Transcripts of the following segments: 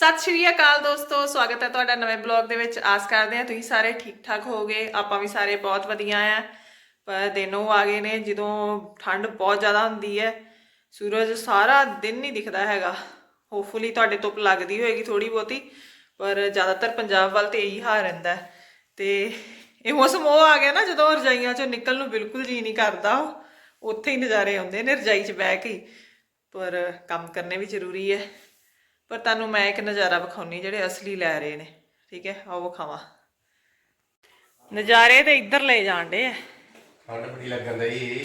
ਸਤਿ ਸ਼੍ਰੀ ਅਕਾਲ ਦੋਸਤੋ, ਸਵਾਗਤ ਹੈ ਤੁਹਾਡਾ ਨਵੇਂ ਬਲੌਗ ਦੇ ਵਿੱਚ। ਆਸ ਕਰਦੇ ਹਾਂ ਤੁਸੀਂ ਸਾਰੇ ਠੀਕ ਠਾਕ ਹੋਵੋਗੇ, ਆਪਾਂ ਵੀ ਸਾਰੇ ਬਹੁਤ ਵਧੀਆ ਆ। ਪਰ ਦਿਨੋਂ ਆ ਗਏ ਨੇ ਜਦੋਂ ਠੰਡ ਬਹੁਤ ਜ਼ਿਆਦਾ ਹੁੰਦੀ ਹੈ, ਸੂਰਜ ਸਾਰਾ ਦਿਨ ਨਹੀਂ ਦਿਖਦਾ ਹੈਗਾ। ਹੋਪਫੁਲੀ ਤੁਹਾਡੇ ਧੁੱਪ ਲੱਗਦੀ ਹੋਏਗੀ ਥੋੜੀ ਬਹੁਤੀ, ਪਰ ਜ਼ਿਆਦਾਤਰ ਪੰਜਾਬ ਵੱਲ ਤੇ ਇਹੀ ਹਾਲ ਰਹਿੰਦਾ ਹੈ। ਤੇ ਇਹ ਮੌਸਮ ਉਹ ਆ ਗਿਆ ਨਾ ਜਦੋਂ ਰਜਾਈਆਂ ਚੋਂ ਨਿਕਲ ਨੂੰ ਬਿਲਕੁਲ ਜੀ ਨਹੀਂ ਕਰਦਾ ਉੱਥੇ ਹੀ ਨਜ਼ਾਰੇ ਆਉਂਦੇ ਨੇ ਰਜਾਈ 'ਚ ਬਹਿ ਕੇ ਪਰ ਕੰਮ ਕਰਨੇ ਵੀ ਜ਼ਰੂਰੀ ਹੈ। ਪਰ ਤੁਹਾਨੂੰ ਮੈਂ ਇੱਕ ਨਜ਼ਾਰਾ ਵਿਖਾਉਣੀ ਜਿਹੜੇ ਅਸਲੀ ਲੈ ਰਹੇ ਨੇ। ਠੀਕ ਹੈ ਆਓ ਵਿਖਾਵਾਂ। ਨਜ਼ਾਰੇ ਤੇ ਇੱਧਰ ਲੈ ਜਾਂਦੇ ਆ। ਠੰਡ ਬੜੀ ਲੱਗਣ ਦਈ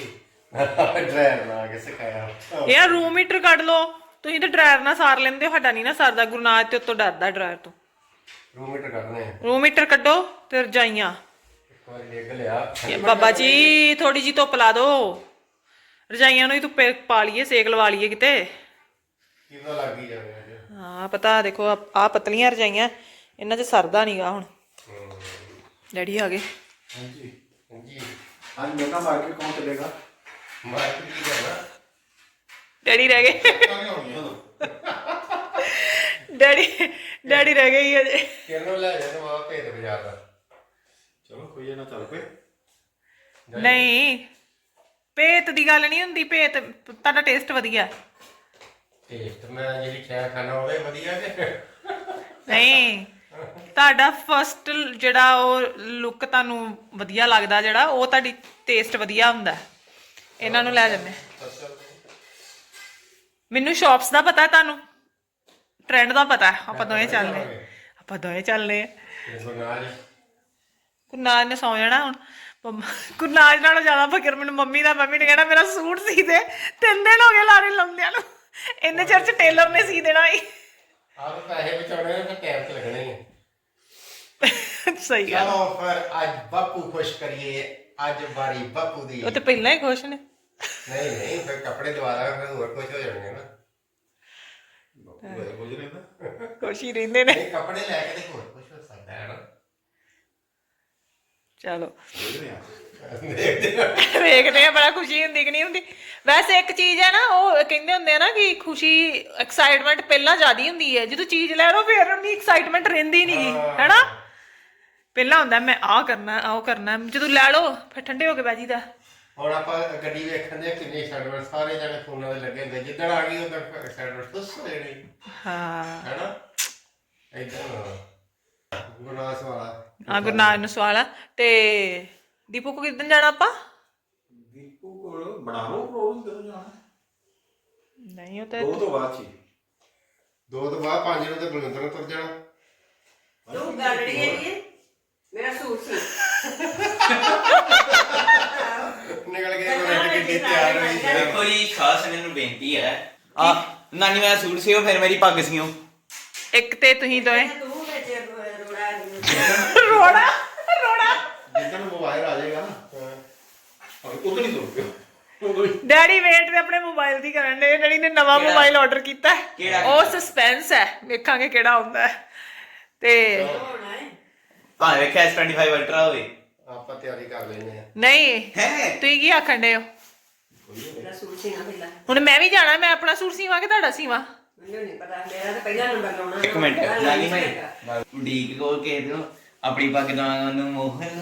ਡਰਾਈਵਰ ਲਾ ਕੇ ਸਿਖਾਇਆ। ਯਾਰ ਰੂਮ ਹੀਟਰ ਕੱਢ ਲਓ। ਤੁਸੀਂ ਤਾਂ ਡਰਾਇਰ ਨਾਲ ਸਾਰ ਲੈਂਦੇ ਹੋ ਸਾਡਾ ਨਹੀਂ ਨਾ ਸਰਦਾ। ਗੁਰਨਾਜ ਤੇ ਉੱਤੋਂ ਡਰਦਾ ਡਰਾਇਰ ਤੋਂ। ਰੂਮ ਮੀਟਰ ਕੱਢਨੇ ਆ। ਰੂਮ ਹੀਟਰ ਕੱਢੋ ਤੇ ਰਜਾਈਆਂ। ਇੱਕ ਵਾਰੀ ਡੇਗ ਲਿਆ। ਇਹ ਬਾਬਾ ਜੀ ਥੋੜੀ ਜੀ ਧੁੱਪ ਲਾ ਦਿਓ ਰਜਾਈਆਂ ਨੂੰ ਹੀ ਧੁੱਪੇ ਪਾ ਲਈਏ ਸੇਕ ਲਵਾ ਲਈਏ ਕਿਤੇ। ਕਿੰਨਾ ਲੱਗ ਜਾਵੇ ਹਾਂ ਪਤਾ ਦੇਖੋ ਆ ਪਤਲੀਆਂ ਰਜਾਈਆਂ ਇਹਨਾਂ 'ਚ ਸਰਦਾ ਨਹੀਂਗਾ ਹੁਣ। ਡੈਡੀ ਆ ਗਏ। ਹਾਂਜੀ ਰਹਿ ਗਏ। ਡੈਡੀ ਡੈਡੀ ਰਹਿ ਗਏ ਅਜੇ ਕਿਹਨੂੰ ਲੈ ਜਾਣਾ ਵਾ ਭੇਦ ਬਾਜ਼ਾਰ ਦਾ। ਚਲੋ ਕੋਈ ਨਾ ਚੱਲ ਪਏ। ਨਹੀਂ ਭੇਤ ਦੀ ਗੱਲ ਨਹੀਂ ਹੁੰਦੀ ਭੇਤ ਤੁਹਾਡਾ ਟੇਸਟ ਵਧੀਆ। ਟੇਸਟ ਮੈਂ ਜਿਹੜੀ ਚਾਹ ਖਾਣਾ ਉਹਦੇ ਵਧੀਆ ਕਿ ਨਹੀਂ ਤੁਹਾਡਾ ਫਸਟ ਜਿਹੜਾ ਉਹ ਲੁੱਕ ਤੁਹਾਨੂੰ ਵਧੀਆ ਲੱਗਦਾ ਜਿਹੜਾ ਉਹ ਤੁਹਾਡੀ ਟੇਸਟ ਵਧੀਆ ਹੁੰਦਾ। ਇਹਨਾਂ ਨੂੰ ਲੈ ਜਾਂਦੇ। ਮੈਨੂੰ ਸ਼ਾਪਸ ਦਾ ਪਤਾ ਤੁਹਾਨੂੰ ਟ੍ਰੈਂਡ ਦਾ ਪਤਾ ਆਪਾਂ ਦੋਵੇਂ ਚੱਲਦੇ। ਆਪਾਂ ਦੋਵੇਂ ਚੱਲਦੇ ਆ ਨੇ ਸੌ ਜਾਣਾ ਹੁਣ। ਗੁਰਨਾਜ ਨਾਲੋਂ ਜ਼ਿਆਦਾ ਫਕਰ ਮੈਨੂੰ ਮੰਮੀ ਦਾ ਮੰਮੀ ਨੇ ਕਹਿਣਾ ਮੇਰਾ ਸੂਟ ਸੀ ਦੇ ਤਿੰਨ ਦਿਨ ਹੋ ਗਏ ਲਾਰੇ ਲਾਉਂਦਿਆਂ ਨੂੰ। ਇੰਨੇ ਚਿਰ ਟੇਲਰ ਨੇ ਸੀ ਦੇਣਾ ਹੀ ਆਪ ਪੈਸੇ ਬਚਾਉਣੇ ਨੇ ਫਿਰ ਟਾਈਮ ਤੇ ਨੇ। ਸਹੀ ਗੱਲ। ਚਲੋ ਫਿਰ ਅੱਜ ਬਾਪੂ ਖੁਸ਼ ਕਰੀਏ ਅੱਜ ਵਾਰੀ ਬਾਪੂ ਦੀ। ਉਹ ਤੇ ਪਹਿਲਾਂ ਹੀ ਖੁਸ਼ ਨੇ। ਨਹੀਂ ਨਹੀਂ ਫਿਰ ਕੱਪੜੇ ਦਵਾ ਦਾਂਗੇ ਫਿਰ ਹੋਰ ਕੁਝ ਹੋ ਜਾਣਗੇ ਨਾ। ਕੁਝ ਰਹਿੰਦੇ। ਨੇ। ਕੱਪੜੇ ਲੈ ਕੇ ਤੇ ਹੋਰ ਕੁਝ ਹੋ ਸਕਦਾ ਹੈ ਨਾ। ਚਲੋ। ਦੇਖਦੇ ਹਾਂ ਵੇਖਦੇ ਆ ਬੜਾ ਖੁਸ਼ੀ ਹੁੰਦੀ ਕਿ ਨਹੀਂ ਹੁੰਦੀ। ਵੈਸੇ ਇੱਕ ਚੀਜ਼ ਹੈ ਨਾ ਉਹ ਕਹਿੰਦੇ ਹੁੰਦੇ ਆ ਨਾ ਕਿ ਖੁਸ਼ੀ ਐਕਸਾਈਟਮੈਂਟ ਪਹਿਲਾਂ ਜ਼ਿਆਦੀ ਹੁੰਦੀ ਹੈ। ਜਦੋਂ ਚੀਜ਼ ਲੈ ਲਓ ਫਿਰ ਉਨੀ ਐਕਸਾਈਟਮੈਂਟ ਰਹਿੰਦੀ ਨਹੀਂਗੀ ਹੈਨਾ? ਪਹਿਲਾਂ ਹੁੰਦਾ ਮੈਂ ਆਹ ਕਰਨਾ ਆਹ ਕਰਨਾ। ਜਦੋਂ ਲੈ ਲਓ ਫਿਰ ਠੰਡੇ ਹੋ ਕੇ ਬਹਿ ਜੀਦਾ ਹੁਣ ਆਪਾਂ ਗੱਡੀ ਵੇਖਣ ਦੇ ਕਿੰਨੇ ਸੈਂਡਵਿਚ ਸਾਰੇ ਜਣੇ ਫੋਨਾਂ ਦੇ ਲੱਗੇ ਹੁੰਦੇ ਜਿੱਦਣ ਆ ਗਈ ਉਦੋਂ ਤੁਸ ਹੋ ਜਾਣੀ। ਹਾਂ। ਹੈਨਾ? ਇਦਾਂ ਗੁਨਾਸ ਵਾਲਾ ਆ। ਗੁਰਨਾਜ ਨੂੰ ਸਵਾਲ ਆ। ਤੇ ਦੀਪੂ ਕੋ ਕਿੱਦਣ ਜਾਣਾ ਆਪਾਂ? ਦੀਪੂ ਕੋਲ ਬਣਾ ਲਓ ਪ੍ਰੋਗਰਾਮ ਜਾਣਾ। ਨਹੀਂ ਉਹ ਦੋ ਤੋਂ ਬਾਅਦ ਹੀ। ਦੋ ਤੋਂ ਬਾਅਦ ਪੰਜ ਵਜੇ ਤੇ ਬਲਵਿੰਦਰ ਨੇ ਤੁਰ ਜਾਣਾ। ਤੂੰ ਗੜੜੀ ਹੈ ਜੀ ਮੇਰਾ ਸੂਟ ਸੀ। ਨਿਕਲ ਗਏ ਕੋਲ ਕਿੰਨੀ ਤਿਆਰ ਹੋਈ ਹੈ। ਕੋਈ ਖਾਸ ਮੈਨੂੰ ਬੇਨਤੀ ਹੈ ਆ। ਨਾਨੀ ਮੈਂ ਸੂਟ ਸੀ ਉਹ ਫਿਰ ਮੇਰੀ ਪੱਗ ਸੀ ਉਹ। ਇੱਕ ਤੇ ਤੁਸੀਂ ਦੋਏ ਰੋੜਾ? ਜਿੱਦਣ ਮੋਬਾਈਲ ਆ ਜਾਏਗਾ ਨਾ ਹਾਂ। ਉਦੋਂ ਹੀ ਸੁਣ ਪਿਓ। ਡੈਡੀ ਵੇਟ ਤੇ ਆਪਣੇ ਮੋਬਾਈਲ ਦੀ ਕਰਨ ਦੇ ਡੈਡੀ ਨੇ ਨਵਾਂ ਮੋਬਾਈਲ ਆਰਡਰ ਕੀਤਾ। ਉਹ ਸਸਪੈਂਸ ਹੈ। ਵੇਖਾਂਗੇ ਕਿਹੜਾ ਆਉਂਦਾ ਤੇ ਭਾਵੇਂ ਵੇਖਿਆ S25 Ultra ਹੋਵੇ। ਆਪਾਂ ਤਿਆਰੀ ਕਰ ਲੈਨੇ ਆ ਨਹੀਂ ਤੁਸੀਂ ਕੀ ਆਖਣ ਦੇ ਹੋ? ਹੁਣ ਮੈਂ ਵੀ ਜਾਣਾ ਮੈਂ ਆਪਣਾ ਸੂਟ ਸੀਵਾਂ ਕਿ ਤੁਹਾਡਾ ਸੀਵਾਂ? ਇੱਕ ਮਿੰਟ ਲਾਲੀ ਭਾਈ। ਉਡੀਕ ਕੋਲ ਕਿਸੇ ਨੂੰ ਆਪਣੀ ਪੱਗ ਦਾ ਨੂੰ ਮੋਹਨ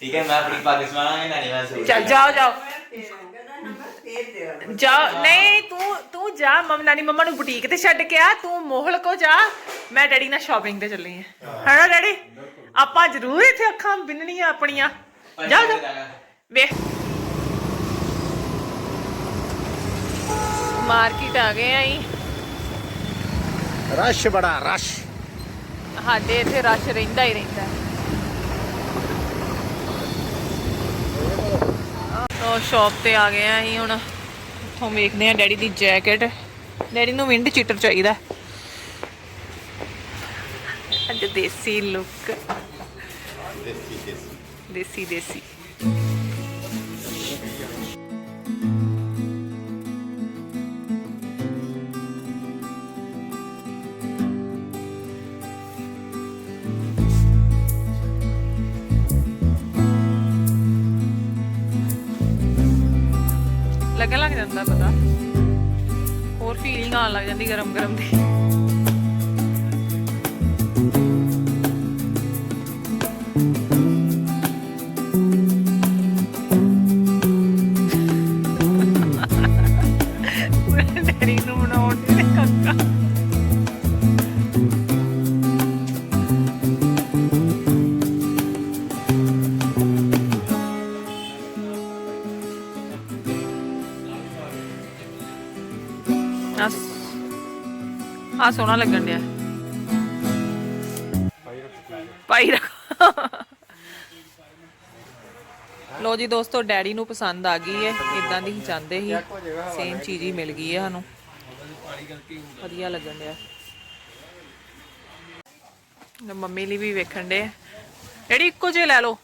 ਠੀਕ ਹੈ ਮੈਂ ਆਪਣੀ ਪੱਗ ਸਵਾਵਾਂਗਾ ਨਾਨੀ ਮੈਂ ਸੂਟ ਚੱਲ ਜਾਓ ਜਾਓ। ਜਾ ਨਹੀਂ ਤੂੰ ਤੂੰ ਜਾ ਮੰਮ ਨਾਨੀ ਮੰਮਾ ਨੂੰ ਬੁਟੀਕ ਤੇ ਛੱਡ ਕੇ ਆ ਤੂੰ ਮੋਹਲ ਕੋ ਜਾ। ਮੈਂ ਡੈਡੀ ਨਾਲ ਸ਼ਾਪਿੰਗ ਤੇ ਚੱਲੀ ਆ ਹੈਨਾ ਡੈਡੀ? ਆਪਾਂ ਜ਼ਰੂਰ ਇੱਥੇ ਅੱਖਾਂ ਬਿੰਨਣੀਆਂ ਆਪਣੀਆਂ। ਜਾ ਜਾ ਵੇਖ। ਮਾਰਕੀਟ ਆ ਗਏ ਆਂ ਰਸ਼ ਬੜਾ ਰਸ਼। ਸਾਡੇ ਇੱਥੇ ਰਸ਼ ਰਹਿੰਦਾ ਹੀ ਰਹਿੰਦਾ। ਉਹ ਸ਼ਾਪ ਤੇ ਆ ਗਏ ਆ ਅਸੀਂ ਹੁਣ। ਇੱਥੋਂ ਵੇਖਦੇ ਆ ਡੈਡੀ ਦੀ ਜੈਕਟ ਡੈਡੀ ਨੂੰ ਵਿੰਡ ਚੀਟਰ ਚਾਹੀਦਾ। ਅੱਜ ਦੇਸੀ ਲੁੱਕ ਦੇਸੀ ਦੇਸੀ। ਦੇਸੀ ਦੇਸੀ। ਲੱਗ ਜਾਂਦਾ ਪਤਾ ਹੋਰ ਫੀਲਿੰਗ ਆਉਣ ਲੱਗ ਜਾਂਦੀ ਗਰਮ ਗਰਮ ਦੀ thank you ਆ ਸੋਹਣਾ ਲੱਗਣ ਡਿਆ। ਪਾਈ ਰੱਖ। ਲੋ ਜੀ ਦੋਸਤੋ, ਡੈਡੀ ਨੂੰ ਪਸੰਦ ਆ ਗਈ ਹੈ ਇਦਾਂ ਦੀ ਹੀ ਚਾਹੁੰਦੇ ਸੀ। ਸੇਮ ਚੀਜ਼ ਹੀ ਮਿਲ ਗਈ ਹੈ ਸਾਨੂੰ। ਵਧੀਆ ਲੱਗਣ ਡਿਆ। ਨਾ ਮੰਮੀ ਲਈ ਵੀ ਵੇਖਣ ਦੇ ਡੈਡੀ, ਇੱਕੋ ਜਿਹੇ ਲੈ ਲਓ।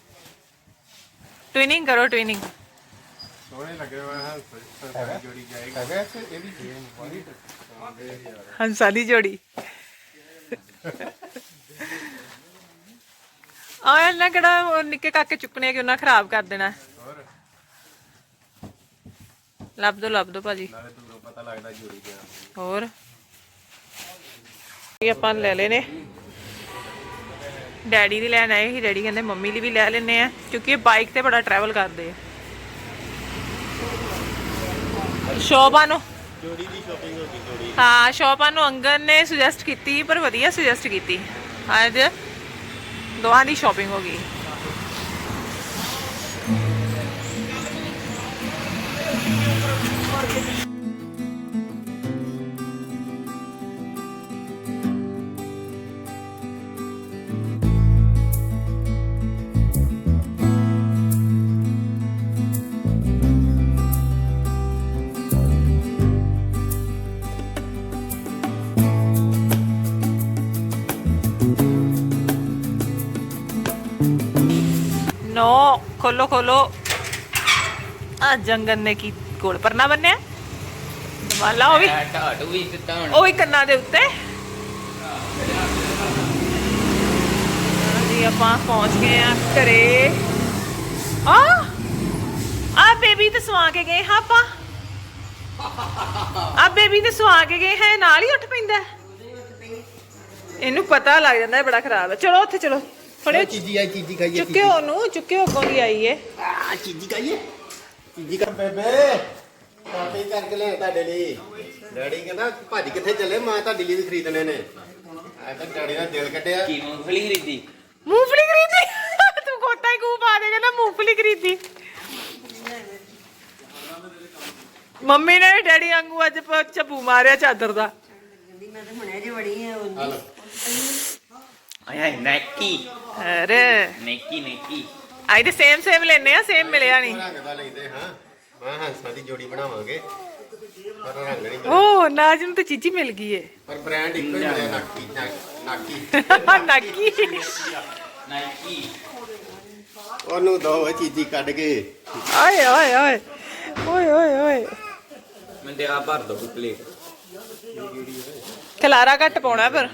ਟਵਿਨਿੰਗ ਕਰੋ ਟਵਿਨਿੰਗ ਸੋਹਣੇ ਲੱਗੇ ਹੋਏ ਹਨ ਸਾਰੀ ਜੋੜੀ ਜਾਏਗੀ। ਹੈਗਾ ਇਹ ਵੀ ਹੰਸਾ ਦੀ ਜੋੜੀ। ਆ ਇਹਨਾਂ ਕਿਹੜਾ ਉਹ ਨਿੱਕੇ ਕਾਕੇ ਚੁੱਕਣੇ ਕਿ ਉਹਨਾਂ ਖਰਾਬ ਕਰ ਦੇਣਾ? ਹੋਰ? ਲੱਭ ਦੋ ਲੱਭ ਦੋ ਭਾਜੀ। ਨਾਲੇ ਤੁਹਾਨੂੰ ਪਤਾ ਲੱਗਦਾ ਜੋੜੀ ਗਿਆ ਹੋਰ? ਇਹ ਆਪਾਂ ਲੈ ਲਏ ਨੇ ਡੈਡੀ ਦੀ ਲੈਣ ਆਏ ਸੀ ਡੈਡੀ ਕਹਿੰਦੇ ਮੰਮੀ ਲਈ ਵੀ ਲੈ ਲੈਨੇ ਆ ਕਿਉਂਕਿ ਇਹ ਬਾਈਕ ਤੇ ਬੜਾ ਟਰੈਵਲ ਕਰਦੇ ਆ। ਸ਼ੋਭਾ ਨੂੰ? ਜੋੜੀ ਦੀ ਸ਼ਾਪਿੰਗ ਹੋ ਗਈ ਜੋੜੀ। ਹਾਂ ਸ਼ੋਭਾ ਨੂੰ ਅੰਗਨ ਨੇ ਸੁਜੈਸਟ ਕੀਤੀ ਪਰ ਵਧੀਆ ਸੁਜੈਸਟ ਕੀਤੀ। ਅੱਜ ਦੋਹਾਂ ਦੀ ਸ਼ਾਪਿੰਗ ਹੋ ਗਈ। ਨੋ ਖੋਲੋ ਖੋਲੋ। ਆ ਜੰਗਨ ਨੇ ਕੀ ਕੋਲ ਪਰਨਾ ਬੰਨਿਆ? ਵਾਲਾ ਉਹ ਵੀ। ਢਾਟੂ ਵੀ ਦਿੱਤਾ ਹੁਣ। ਉਹ ਵੀ ਕੰਨਾਂ ਦੇ ਉੱਤੇ। ਜੀ ਆਪਾਂ ਪਹੁੰਚ ਗਏ ਆ ਘਰੇ। ਆ ਆ ਬੇਬੀ ਤੇ ਸਵਾ ਕੇ ਗਏ ਹਾਂ ਆਪਾਂ। ਆ ਬੇਬੀ ਤੇ ਸਵਾ ਕੇ ਗਏ ਹੈ ਨਾਲ ਹੀ ਉੱਠ ਪੈਂਦਾ। ਇਹਨੂੰ ਪਤਾ ਲੱਗ ਜਾਂਦਾ ਹੈ ਬੜਾ ਖਰਾਬ ਹੈ। ਚਲੋ ਉੱਥੇ ਚਲੋ। ਫੜਿਓ ਚੀਜ਼ੀ ਆਈ ਚੀਜ਼ੀ ਖਾਈਏ ਚੁੱਕਿਓ ਉਹਨੂੰ ਚੁੱਕਿਓ ਅੱਗੋਂ ਦੀ ਆਈ ਏ। ਆ ਚੀਜ਼ੀ ਖਾਈਏ। ਚੀਜ਼ੀ ਕਰ ਬੇਬੇ ਕਾਪੀ ਕਰਕੇ ਲੈ ਤੁਹਾਡੇ ਲਈ। ਡੈਡੀ ਕਹਿੰਦਾ ਭਾਜੀ ਕਿੱਥੇ ਚੱਲੇ? ਮੈਂ ਤੁਹਾਡੇ ਲਈ ਵੀ ਖਰੀਦਣੇ ਨੇ। ਆ ਤਾਂ ਡੈਡੀ ਦਾ ਦਿਲ ਕੱਢਿਆ। ਕੀ ਮੂੰਗਫਲੀ ਖਰੀਦੀ? ਮੂੰਗਫਲੀ ਖਰੀਦੀ? ਤੂੰ ਕੋਟਾ ਹੀ ਕੂ ਪਾ ਦੇਗਾ ਨਾ ਮੂੰਗਫਲੀ ਖਰੀਦੀ। ਮੰਮੀ ਨੇ ਡੈਡੀ ਵਾਂਗੂ ਅੱਜ ਝੱਬੂ ਮਾਰਿਆ ਚਾਦਰ ਦਾ। ਕਹਿੰਦੀ ਮੈਂ ਤਾਂ ਹੁਣੇ ਜੇ ਵੜੀ ਆ ਉਹ ਹਲੋ। ਆਏ ਹਾਏ ਨੈਕੀ ਅਰੇ। ਨੈਕੀ ਨੈਕੀ ਆਈ ਤੇ ਸੇਮ ਸੇਮ ਲੈਨੇ ਆ ਸੇਮ ਮਿਲਿਆ ਨਹੀਂ ਰੰਗ ਦਾ ਲੈਂਦੇ ਹਾਂ। ਮੈਂ ਹੰਸਾਂ ਦੀ ਜੋੜੀ ਬਣਾਵਾਂਗੇ। ਪਰ ਰੰਗ ਨਹੀਂ ਮਿਲਿਆ। ਓ ਨਾਜ ਨੂੰ ਤੇ ਚੀਚੀ ਮਿਲ ਗਈ ਏ। ਪਰ ਬ੍ਰਾਂਡ ਇੱਕੋ ਹੀ ਮਿਲਿਆ ਨਾਕੀ ਨਾਕੀ ਨਾਕੀ ਨਾਈਕੀ ਉਹਨੂੰ ਦੋ ਚੀਜ਼ੀ ਕੱਢ ਕੇ। ਓਏ ਓਏ ਓਏ। ਓਏ ਓਏ ਓਏ। ਮੈਂ ਤੇ ਆ ਭਰ ਦੋ ਪਲੇਟ ਖਲਾਰਾ ਘੱਟ ਪਾਉਣਾ ਪਰ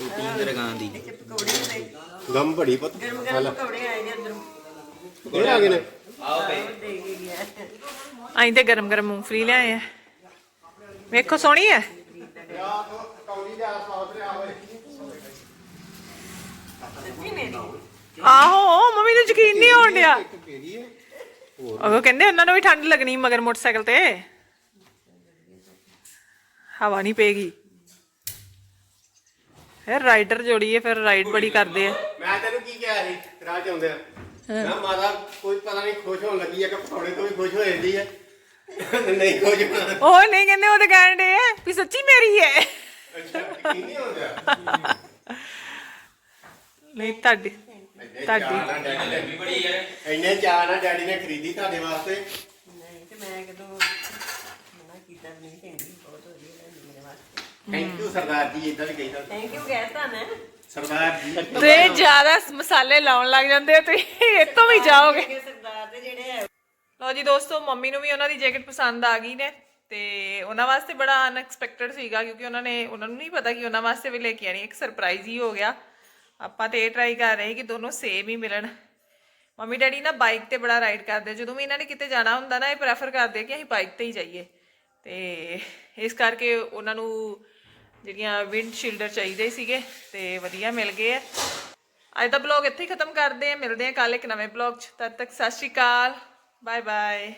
ਟੂਟੀ ਦਰਗਾਂ ਦੀ ਪਕੌੜੇ ਹੁੰਦੇ ਗਮ ਬੜੀ ਪੁੱਤ। ਗਰਮ ਗਰਮ ਪਕੌੜੇ ਆਏ ਨੇ ਅੰਦਰੋਂ। ਇਹ ਆ ਗਏ ਨੇ? ਆਓ ਪਏ ਦੇ ਕੇ ਗਿਆ। ਅਸੀਂ ਤੇ ਗਰਮ ਗਰਮ ਮੂੰਗਫਲੀ ਲਿਆਏ ਆ। ਵੇਖੋ ਸੋਹਣੀ ਹੈ ਸੱਚੀ ਆਹੋ ਮੰਮੀ ਨੂੰ ਯਕੀਨ ਨਹੀਂ ਹੋਣ ਡਿਆ। ਕਿਹੜੀ ਹੈ ਉਹ ਕਹਿੰਦੇ ਉਹਨਾਂ ਨੂੰ ਵੀ ਠੰਡ ਲੱਗਣੀ ਮਗਰ ਮੋਟਰਸਾਈਕਲ ਤੇ। ਹਵਾ ਨਹੀਂ ਪਏਗੀ। ਫਿਰ ਰਾਈਡਰ ਜੋੜੀਏ ਫਿਰ ਰਾਈਡ ਬੜੀ ਕਰਦੇ ਆ। ਮੈਂ ਤੈਨੂੰ ਕੀ ਕਿਹਾ ਸੀ ਰਾਹ ਚ ਆਉਂਦਿਆਂ ਮੈਂ ਮਾਤਾ ਕੋਈ ਪਤਾ ਨਹੀਂ ਖੁਸ਼ ਹੋਣ ਲੱਗੀ ਹੈ ਕਿ ਪਕੌੜੇ ਤੋਂ ਵੀ ਖੁਸ਼ ਹੋ ਜਾਂਦੀ ਹੈ ਨਹੀਂ ਖੁਸ਼ ਹੋਣਾ। ਉਹ ਨਹੀਂ ਕਹਿੰਦੇ ਉਹ ਤਾਂ ਕਹਿਣ ਦੇ ਆ ਵੀ ਸੱਚੀ ਮੇਰੀ ਹੈ। ਅੱਛਾ ਕੀ ਨਹੀਂ ਹੁੰਦਾ ਨਹੀਂ ਤੁਹਾਡੀ ਤੁਹਾਡੀ ਵੀ ਬੜੀ ਯਾਰ ਇੰਨੇ ਚਾਅ ਨਾਲ ਡੈਡੀ ਨੇ ਖਰੀਦੀ ਤੁਹਾਡੇ ਵਾਸਤੇ। ਨਹੀਂ ਤੇ ਮੈਂ ਕਦੋਂ ਮਨਾ ਕੀਤਾ ਨਹੀਂ ਚੰਗੀ ਬਹੁਤ ਵਧੀਆ ਲੱਗੀ ਮੇਰੇ ਵਾਸਤੇ ਥੈਂਕ ਯੂ ਸਰਦਾਰ ਜੀ ਇਦਾਂ ਵੀ ਕਹੀਦਾ। ਥੈਂਕ ਯੂ ਕਹਿਤਾ ਨਾ। ਸਰਦਾਰ ਜੀ। ਤੇ ਜ਼ਿਆਦਾ ਮਸਾਲੇ ਲਾਉਣ ਲੱਗ ਜਾਂਦੇ ਆ ਤੁਸੀਂ ਇਹ ਤੋਂ ਵੀ ਜਾਓਗੇ। ਕਿ ਸਰਦਾਰ ਦੇ ਜਿਹੜੇ ਹੈ। ਲੋ ਜੀ ਦੋਸਤੋ ਮੰਮੀ ਨੂੰ ਵੀ ਉਹਨਾਂ ਦੀ ਜੈਕਟ ਪਸੰਦ ਆ ਗਈ ਨੇ ਤੇ ਉਹਨਾਂ ਵਾਸਤੇ ਬੜਾ ਅਨਐਕਸਪੈਕਟਡ ਸੀਗਾ ਕਿਉਂਕਿ ਉਹਨਾਂ ਨੇ ਉਹਨਾਂ ਨੂੰ ਨਹੀਂ ਪਤਾ ਕਿ ਉਹਨਾਂ ਵਾਸਤੇ ਵੀ ਲੈ ਕੇ ਆਣੀ ਇੱਕ ਸਰਪ੍ਰਾਈਜ਼ ਹੀ ਹੋ ਗਿਆ। ਆਪਾਂ ਤੇ ਇਹ ਟਰਾਈ ਕਰ ਰਹੇ ਕਿ ਦੋਨੋਂ ਸੇਮ ਹੀ ਮਿਲਣ। ਮੰਮੀ ਡੈਡੀ ਨਾ ਬਾਈਕ ਤੇ ਬੜਾ ਰਾਈਡ ਕਰਦੇ ਜਦੋਂ ਵੀ ਇਹਨਾਂ ਨੇ ਕਿਤੇ ਜਾਣਾ ਹੁੰਦਾ ਨਾ ਇਹ ਪ੍ਰੈਫਰ ਕਰਦੇ ਕਿ ਅਸੀਂ ਬਾਈਕ ਤੇ ਹੀ ਜਾਈਏ। ਤੇ ਇਸ ਕਰਕੇ ਉਹਨਾਂ ਨੂੰ ਜਿਹੜੀਆਂ ਵਿੰਡ ਸ਼ੀਲਡਰ ਚਾਹੀਦੇ ਸੀਗੇ ਤੇ ਵਧੀਆ ਮਿਲ ਗਏ ਆ। ਅੱਜ ਦਾ ਬਲੌਗ ਇੱਥੇ ਹੀ ਖਤਮ ਕਰਦੇ ਆ ਮਿਲਦੇ ਆ ਕੱਲ ਇੱਕ ਨਵੇਂ ਬਲੌਗ 'ਚ। ਤਦ ਤੱਕ ਸਤਿ ਸ਼੍ਰੀ ਅਕਾਲ। Bye bye